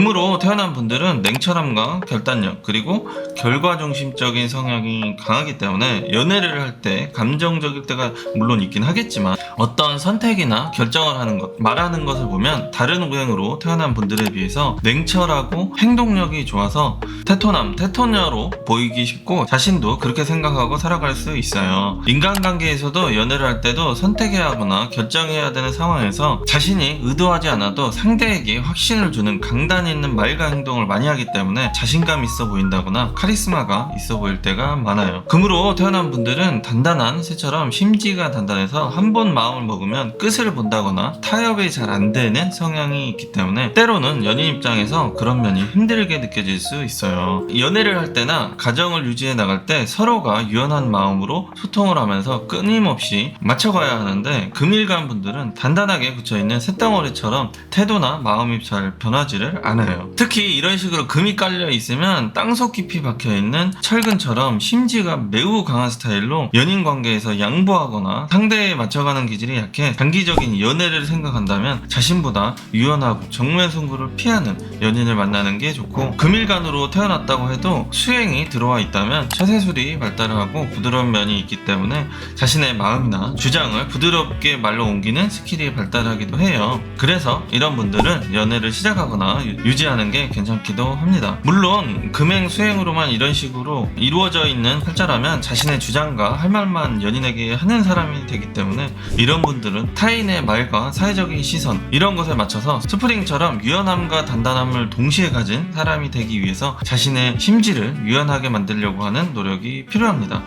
금으로 태어난 분들은 냉철함과 결단력 그리고 결과 중심적인 성향이 강하기 때문에 연애를 할 때 감정적일 때가 물론 있긴 하겠지만 어떤 선택이나 결정을 하는 것, 말하는 것을 보면 다른 우행으로 태어난 분들에 비해서 냉철하고 행동력이 좋아서 테토남, 테토녀로 보이기 쉽고 자신도 그렇게 생각하고 살아갈 수 있어요. 인간관계에서도 연애를 할 때도 선택해야 하거나 결정해야 되는 상황에서 자신이 의도하지 않아도 상대에게 확신을 주는 강단 있는 말과 행동을 많이 하기 때문에 자신감 있어 보인다거나 카리스마가 있어 보일 때가 많아요. 금으로 태어난 분들은 단단한 새처럼 심지가 단단해서 한 번 마음을 먹으면 끝을 본다거나 타협이 잘 안 되는 성향이 있기 때문에 때로는 연인 입장에서 그런 면이 힘들게 느껴질 수 있어요. 연애를 할 때나 가정을 유지해 나갈 때 서로가 유연한 마음으로 소통을 하면서 끊임없이 맞춰가야 하는데 금일간 분들은 단단하게 굳혀있는 쇳덩어리처럼 태도나 마음이 잘 변하지를 않아요. 특히 이런 식으로 금이 깔려 있으면 땅속 깊이 박혀 있는 철근처럼 심지가 매우 강한 스타일로 연인 관계에서 양보하거나 상대에 맞춰가는 기질이 약해 장기적인 연애를 생각한다면 자신보다 유연하고 정면 승부를 피하는 연인을 만나는 게 좋고 금일간으로 태어났다고 해도 수행이 들어와 있다면 처세술이 발달하고 부드러운 면이 있기 때문에 자신의 마음이나 주장을 부드럽게 말로 옮기는 스킬이 발달하기도 해요. 그래서 이런 분들은 연애를 시작하거나 유- 유지하는 게 괜찮기도 합니다. 물론 금행 수행으로만 이런 식으로 이루어져 있는 활자라면 자신의 주장과 할 말만 연인에게 하는 사람이 되기 때문에 이런 분들은 타인의 말과 사회적인 시선 이런 것에 맞춰서 스프링처럼 유연함과 단단함을 동시에 가진 사람이 되기 위해서 자신의 심지를 유연하게 만들려고 하는 노력이 필요합니다.